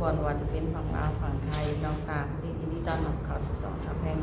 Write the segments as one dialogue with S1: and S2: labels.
S1: คนว่าจะเป็นฝั่งลาวฝั่งไทยน้องตามที่ที่นี่ตอนรับเขาสิบสองสามแพง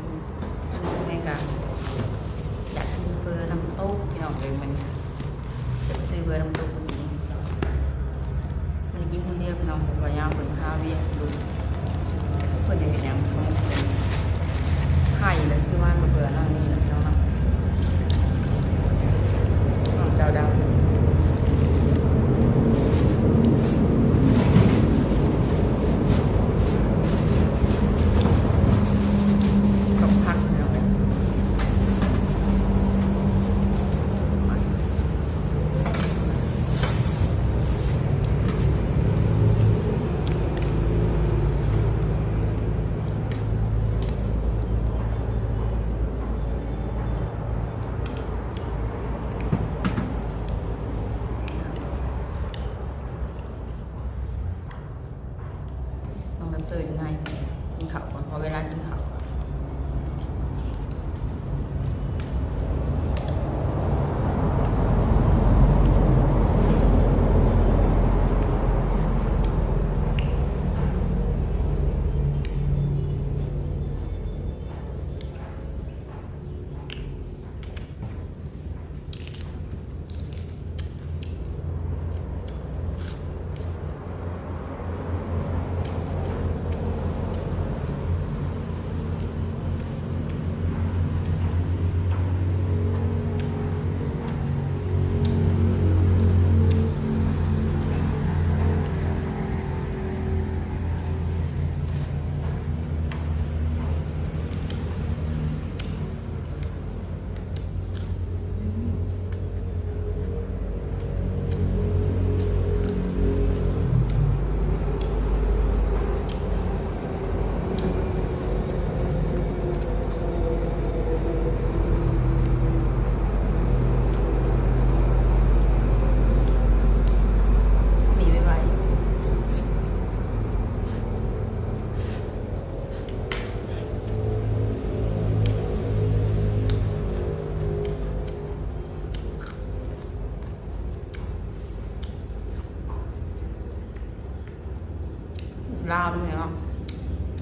S1: ลาบเนี่ยเนาะ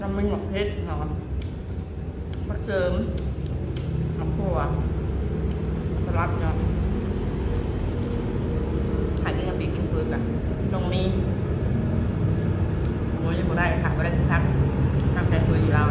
S1: ลำไม่หมกเพชรเนาะมาเสริมมะขัวสลัดเนาะขายกินกับปีกินเปลือกอะตรงนี้โอ้ยยังไม่ได้ค่ะไม่ได้คือพักทำใจเฟืออยู่เรา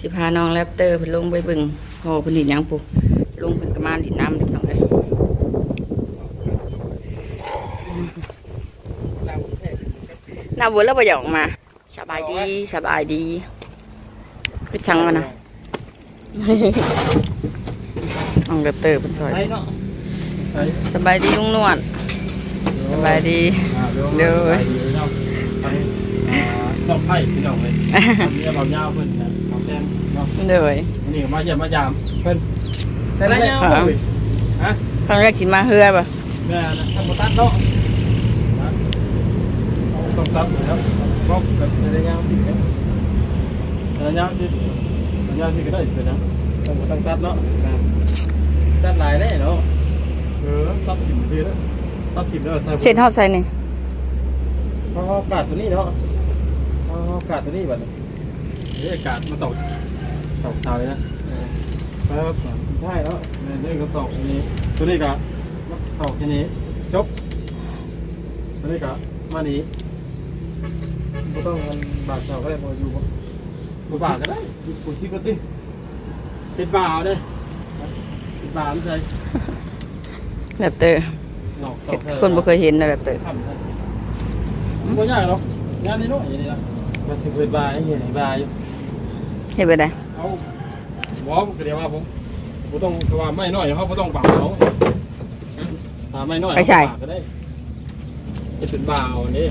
S1: สิพาน้องแรปเตอร์เพิ่นลงไปเบิ่งโอ้เพิ่นดินหยังปุ๊ลงเพิ่นก็มาดินน้ำเด็กน้องเลยน้าบัวแล้วบ่อยากออกมาสบายดีสบายดีก็ช่างมันนะน้องแรปเตอร์เพิ่นซอย
S2: ใช่เนาะใช่
S1: สบายดีลุงนวดสบายดี
S2: เดี๋ยวไปเนาะทั้งอ่าดอกไผ่พี่น้องเลยอันนี้เราเงาเพิ่นนะเอาแจ้งเนาะ
S1: เลย
S2: อันนี้มาเยี่ยมมายามเพิ่นใส่ไรเงาเพิ่นฮะ
S1: ครั้งแรกสิมาเฮือป่ะ
S2: แม่นะท่านบ่ตัดเนาะฮะเอาต้องตัดนะครับก็แบบใส่ไรเงาพี่เนี่ยใส่ไรเงาสิใส่ไรเงาสิก็ได้เป็นนะต้องบ่ต้องตัดเนาะนะตัดหลายได้เนาะเออตัดถิ่มซื้อแล้วตัดถิ่มแล้วใส่
S1: เสร็จเฮาใส่นี่
S2: พอกาดตัวนี้เนาะ พอกาดตัวนี้แบบนี้นี่อากาศมาตกตกเสาเลยนะแล้วใช่แล้วนี่ก็ตกนี้ ตัวนี้ก็ตกแค่นี้ จบ ตัวนี้ก็มานี้ไม่ต้องมันบาดเสาก็ได้พออยู่บ่บาดก็ได้ปุ๋ยชิบก็ติติดบ่าวเลยติดบ่าวไม่ใช่
S1: แรปเตอร์
S2: หนอกตก
S1: คนบ่เคยเห็นนะแรปเตอร์
S2: ทำได้ไม่ยากหรอกงานนี้เนาะอย่างนี้ละ มาสิบเอ็ดบาทให้เห็นบาทอยู่
S1: เฮ็ดไปได้
S2: เอาบอกก็เดี๋ยวว่าผมผมต้องว่าไม่น้อยเขาผมต้องปากเขาถ้าไม่น้อยเขาปากก็ได้จะเป็นบ่าวนี่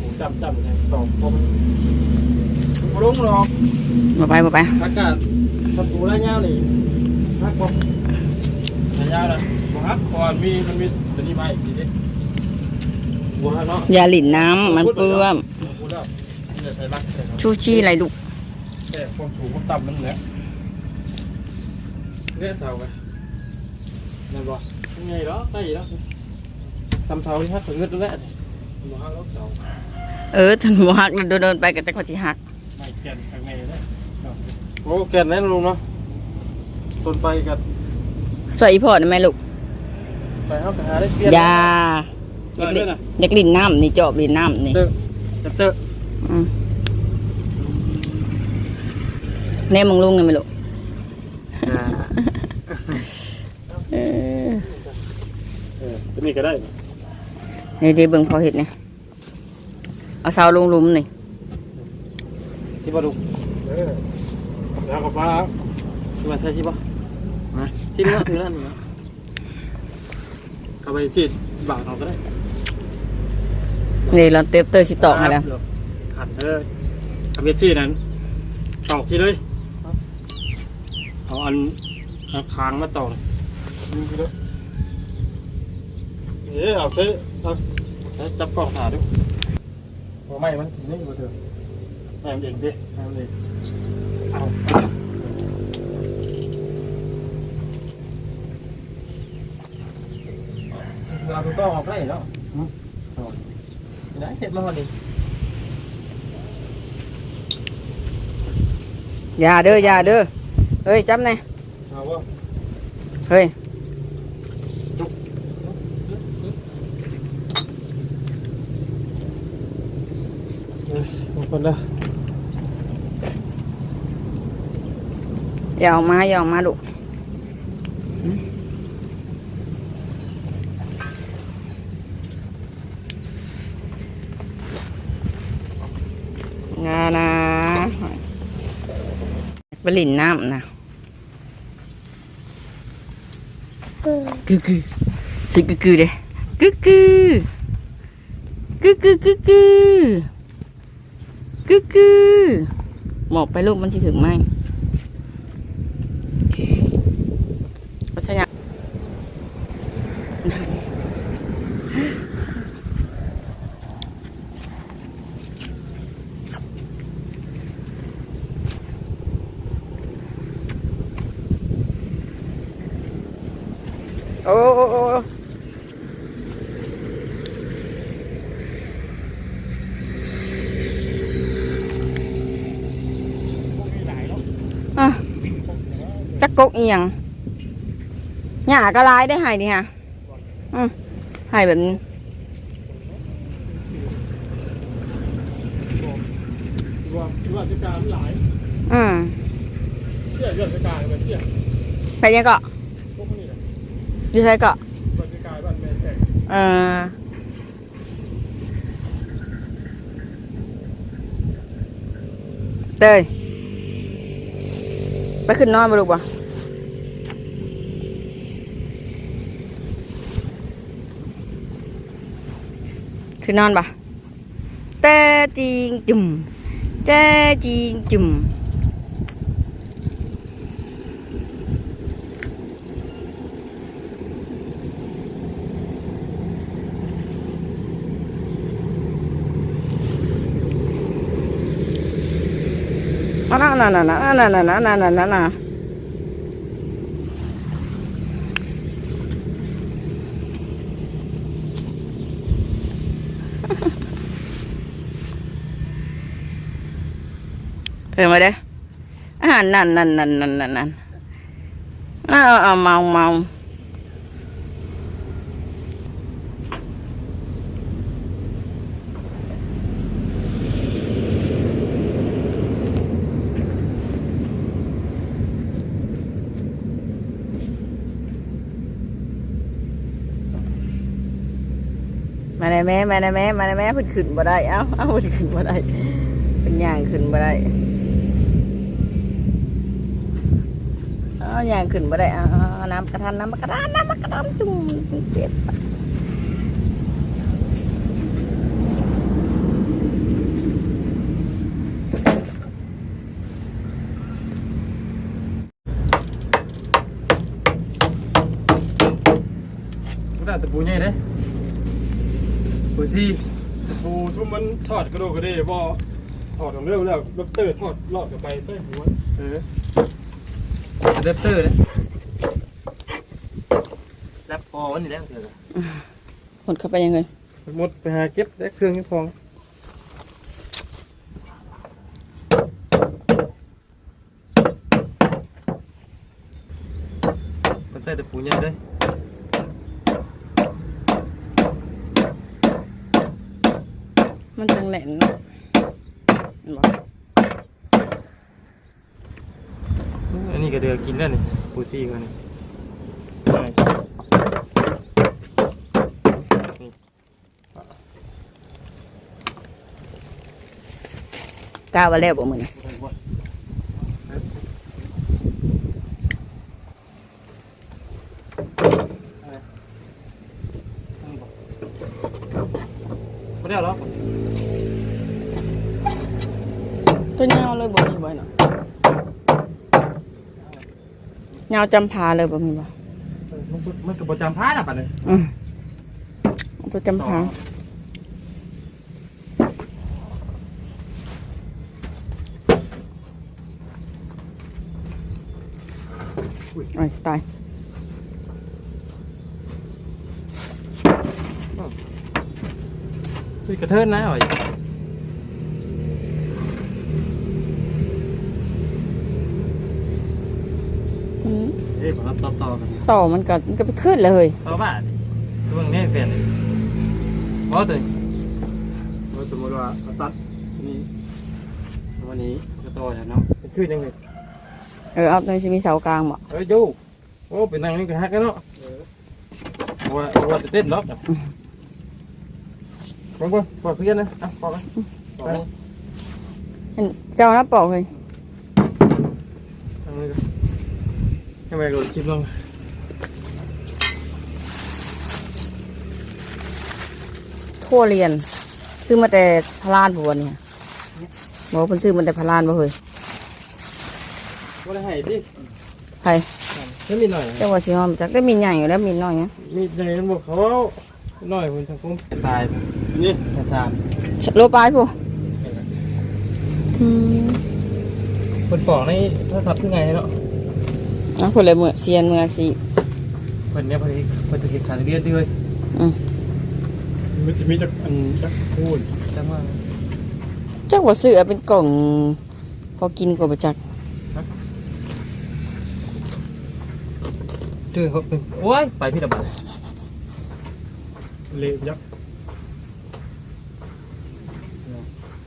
S2: ผมจำจำนะตอบผมผมลงหรอก
S1: บ่ไปบ่ไป
S2: อากาศประตูระยะนี่ฮักผมระยะนะบ่ฮักก่อนมีมันมีตัวนี้มาอีกทีนี้บ่ฮักเนาะ
S1: อย่าหลินน้ำมันเปื้อน
S2: พูดแล้ว นี่จะใส่รักใส่ครับ
S1: ชูชีอะไรลูก
S2: แต่ความสูงความต่ำนั่นแหละเรียกเสาไปนั่นบ่ยังไงเหรอใกล้แล้วซ้ำเสาที่ฮักถึงเงินแล้วแหละบ่ฮักแล้วเสา
S1: เออฉันบ่ฮักเดินๆไปก็จะเขาสิฮัก
S2: ไม่แก่นข้างในเลยโอ้แก่นแน่นลุงเนาะต้นไปกับ
S1: ใส่อีพอได้ไหมลูก
S2: ไปเฮาก็หาได้เปลี่ยน
S1: อย่าอ
S2: ได้
S1: ยาก
S2: เล
S1: ลิ
S2: ย
S1: น
S2: นะ
S1: อยากลินน้ำนี่จอบลินน้ำนี่
S2: เตอร์เตอร์
S1: อืม แน่มึงลุงนี่ไหมลูกเออ
S2: เออตัวนี้ก็ได้
S1: นี่ที่เบิ่งพอเห็ดเนี่ยเอาเสาลงหลุมนี่
S2: สิบ่ลูกเออแล้วก็ป้าสิมาใส่สิบ่มาสินี่ถือนั่นนะเอาไปสิบาทเอาก็ได้
S1: นี่เราเติบเตอร์สิตอกให้แล้ว
S2: ขันเธอทำเวชี่นั้นตอกที่เลยเอาอันเอาค้างมาตอกเลยนี่คือเลยเอ๊ะเอาซื้อเอาเอาจับกล่องถ่ายดูหัวไม้มันถึงนี่บ่เถอะแม่มันเองดิแม่มันเองเอาเราถูกต้องออกได้แล้วอืมเอาได้เสร็จมาพอดี
S1: อย่าเด้ออย่าเด้อเฮ้ยจำแน่
S2: เอาวะ
S1: เฮ้ย
S2: ขอบคุณนะ
S1: อย่าออกมาอย่าออกมาลูกงานะ ลินน้ำนะกึกกึสิกึกกึเด้กึกกึกึกกึกกึกกึกึกกึหมอกไปลูกมันสิถึงไหมปัชญาโอ้โอ้โอ้ กกอียงหญ้าก็ลายได้ให้นี่ฮะอืมให้แบบนี้
S2: ว่าราชการหลาย
S1: อืม
S2: เชื่อราชการแบบเชื่อ
S1: ไปยังก็
S2: พวกนี้แหละ
S1: อยู่ไสก็
S2: ราชการบ้านแม่แขก
S1: เออเตยไปขึ้นนอนบ่ลูกบ่ ขึ้นนอนบ่แต่จริงจุ่มแต่จริงจุ่มอะน่ะน่ะน่ะน่ะน่ะน่ะน่ะน่ะน่ะน่ะน่ะเมาเด้อ่านั่นนั่นนั่นนั่นนั่นนั่นเอาเอาเมาเมามาได้แม่มาได้แม่มาได้แม่เพิ่นขึ้นบ่ได้ เอ้าเอ้าเพิ่นขึ้นบ่ได้เป็นย่างขึ้นบ่ได้ อย่างขึ้นบ่ได้เอาน้ำกระทันน้ำกระทันน้ำกระทันจุ่มเจ็บ
S2: กูได้ตะปูใหญ่เด้ปูซี่ตะปูทุ่มมันทอดกระโดดกระเดบ่ถอดของเรื่องแล้วดอกเตอร์ทอดลอดกับไปใต้หัวเออ เดปเตอร์เด้
S3: รับพอวันนี้แล้วเถอะ
S1: หดเข้าไปยังไง
S2: หมดไปหาเก็บได้เครื่องนี้พองมันใส่ตะปูใหญ่เด้
S1: มันจังแหลนเนาะเห็นบ่
S2: อันนี้ ก็เดือกินแล้วนี่ปูซี่กันนี่ใช่
S1: กล้าว่าแล้วบ่มื้อนี้
S2: ไม่ได้หรอ
S1: ตัวยาวเลยบ่มีบ่เนาะ ยาวจำพาเลยบ่มีบ่
S2: มันมันก็ประจำพาน่ะปัดเลย
S1: อืมตัวจำพาโอ้ยตาย
S2: คือกระเทินนะอ่อย เอ้ยผมต่อต่อกัน
S1: ต่อมันก็มันก็ไปขึ้นเลยเฮ้ย
S2: ต่อบ้านตัวนี้เปลี่ยนเพราะตัวสมมติว่าตัดนี่วันนี้ก็ต่อแล้วเนาะคือยังไง
S1: เออเอาตรงนี้สิมีเสากลางบ่
S2: เอ้ยยูโอ้เป็นนางนี่ก็ฮักกันเนาะว่าว่าจะเต้นเนาะฟังก่อนปอกเพื่อนนะอะปอกไปปอกไป
S1: เห็นเจ้าน้าปอกเฮ้ย
S2: ทำไมกัน ทำไมกูคลิปลง
S1: ทั่วเรียน ซื้อมาแต่พารานบัวเนี่ยบอกว่าเพิ่นซื้อมาแต่พารานบ่เฮ้ย
S2: ว่าได้ให้ดิ
S1: ใคร
S2: ไม่มีหน่อย
S1: เจ้าว่าสิหอมจักได้มีใหญ่อยู่แล้วมีน้อยเนี่ย
S2: มีใจบอกเขาหน่อยคุณทางคุ้มตายนี่สาม
S1: โลปลายผู้อืม
S2: คนปอกนี่ถ้าทับยังไงเนาะ
S1: อะคนเลยมือเซียนมือสิ
S2: คนเนี้ยพอดีพอจะเก็บขาเรียนด้วย
S1: อืม
S2: มันจะมีจากอันจากพูดจังว่า
S1: จักว่าซื้อเอาเป็นกล่อง พอกินกว่าประจัก
S2: ชื่อเขาเป็นโอ้ยไปพี่ตะบันเละยักษ์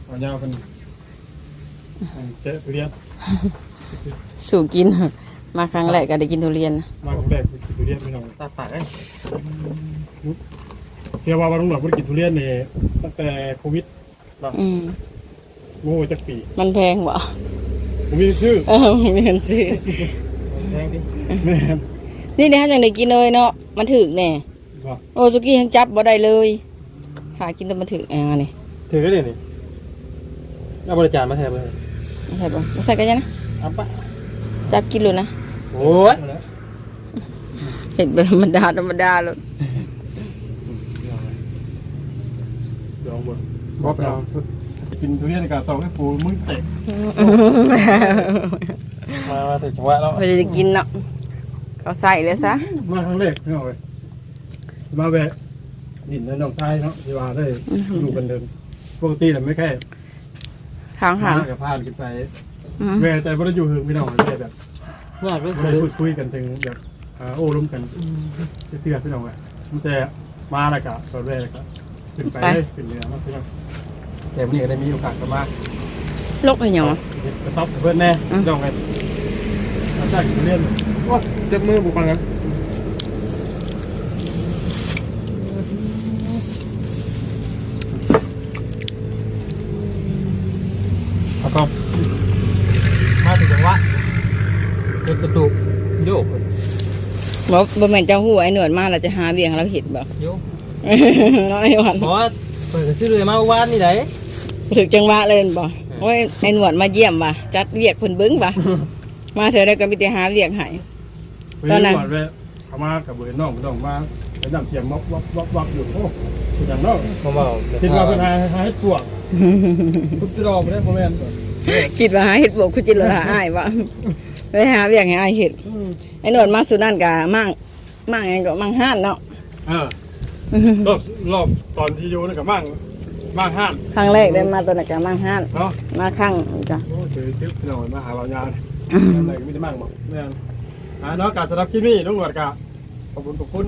S2: เอายาวเป็นเจ๊ทุเรียน
S1: สู่กิน มาครั้งแรกก็ได้กินทุเรียนนะ
S2: มาของแรกกินทุเรียนไม่ต้อง
S3: ตาปากเอ้ย
S2: เชื่อว่าวันลุงหลอดบ่ได้กินทุเรียนนี่ตั้งแต่โควิด
S1: อืม
S2: โง่จักปี
S1: มันแพงบ่
S2: ผมมีชื่อ
S1: เออมีเงินซื้อ
S3: แพงดิ
S2: แม่น
S1: นี่เดี๋ยวเขาจังได้กินเลยเนาะมันถึกแน่
S2: ว่า
S1: โอ้สุกี้ยังจับบ่ได้เลยหากินแต่มันถึกอ่านี่
S2: ถือได้เลยนี่เอาบริจาคมาแทนเลย
S1: ใช่ปะบ่ใส่กันยังนะ
S2: เอาปะ
S1: จับกินเลยนะ
S2: โอ้ย
S1: เห็นเป็นธรรมดาธรรมดาเลย
S2: ลองบนบอบเรากินทุเรียนกับตอกให้ปูมึงเตะมามาถึงจังหวะแล้ว
S1: พอจะกินเนาะเขาใส่เลยซะ
S2: มาครั้งแรกนี่เอาไปมาแวะดินในหนองชายเนาะที่ว่าได้ดูกันเดิมปกติแต่ไม่แค่
S1: ทางหาง
S2: กับพานขึ้นไป
S1: อืม
S2: แวะแต่ไม่ได้อยู่หึงพี่น้องเลยแบบ
S3: ยากเลย
S2: ไม่ได้พูดคุยกันถึงแบบอ่าโอ้ร่วมกันเตือนพี่น้องอะมันแต่มาแล้วก็ตอนแรกก็ขึ้นไปเลยขึ้นเรือมาพี่น้องแต่วันนี้ก็ได้มีโอกาสกลับมา
S1: ลกไปหยังวะ
S2: กระต๊อบเพื่อนแน่
S1: อืม
S2: น้องไงอาจารย์เรียนโอ้เจ็บมือบุกปังกันเอาก็
S3: มาถึงจังหวะเป็นกระตุกโยกเลย
S1: บ่บ่แม่นเจ้าหู้ไอ้หนวดมาแล้วจะหาเบี้ยงให้เราเห็นบ่
S3: โยก
S1: น้อยวัน
S3: เพราะว่าเปิดชื่อเลยมาว่านนี่ไหน
S1: ถึกจังหวะเลยบ่โอ้ยไอ้หนวดมาเยี่ยมว่ะจัดเวียกเพิ่นเบิ่งว่ะมาเถอะได้ก็มีแต่หาเวียกให้ ตอนนั้น
S2: เวลาเขามากับเบอร์น้องน้องมาไปนำเสียงวับวับวับวับอยู่โอ้คืออย่างน้อง
S3: ผมบอก
S2: คิดว่าเป็นหาหาให้ปวกพุทธรอไปได้พ่อแม่น
S1: คิดว่าหาเห็ดบวกคุณจิรลาอ้ายว่ะ ไปหาเวียกให้อ้ายเห็ดไอ้หนวดมาสุดนั่นกะมั่งมั่งหยังก็มั่งห้านเนาะ
S2: เออรอบรอบตอนที่อยู่นั่นกับมั่งมั่งห้าม
S1: ครั้งแรกได้มาตัวนั้นกะมั่งห้าน
S2: เนาะ
S1: มาครั้งจ้ะ
S2: โอ้ถือทิปพี่น้องมาหาเรายานอะไรก็ไม่ได้มั่งบอกแม่นอ่าเนาะการสำหรับคลิปนี้ต้องหวดกะขอบคุณขอบคุณ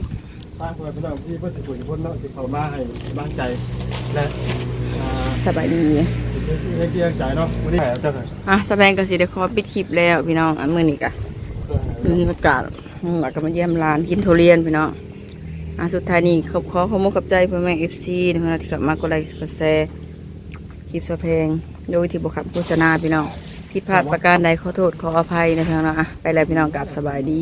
S2: ทางเพื่อนพี่น้องที่เพื่อนถือคุยกับเพื่อนเนาะที่เขามาให้กำลังใจและอ่า
S1: สบายดี
S2: ให้เกียรติใจเนาะวันนี้เจ้าหน่อย
S1: อะสแบงก็สิได้ขอปิดคลิปแล้วพี่น้องอันมือนี้กะบรรยากาศอืมแล้วก็มาเยี่ยมร้านกินทุเรียนพี่น้องอะสุดท้ายนี้ขอบขอขอบคุณกับใจพ่อแม่ FC นะที่กลับมากดไลค์กดแชร์คลิปสะเพงโดยที่บ่ขับโฆษณาพี่น้องผิดพลาดประการใดขอโทษขออภัยนะพี่น้องนะอะไปแล้วพี่น้องกลับสบายดี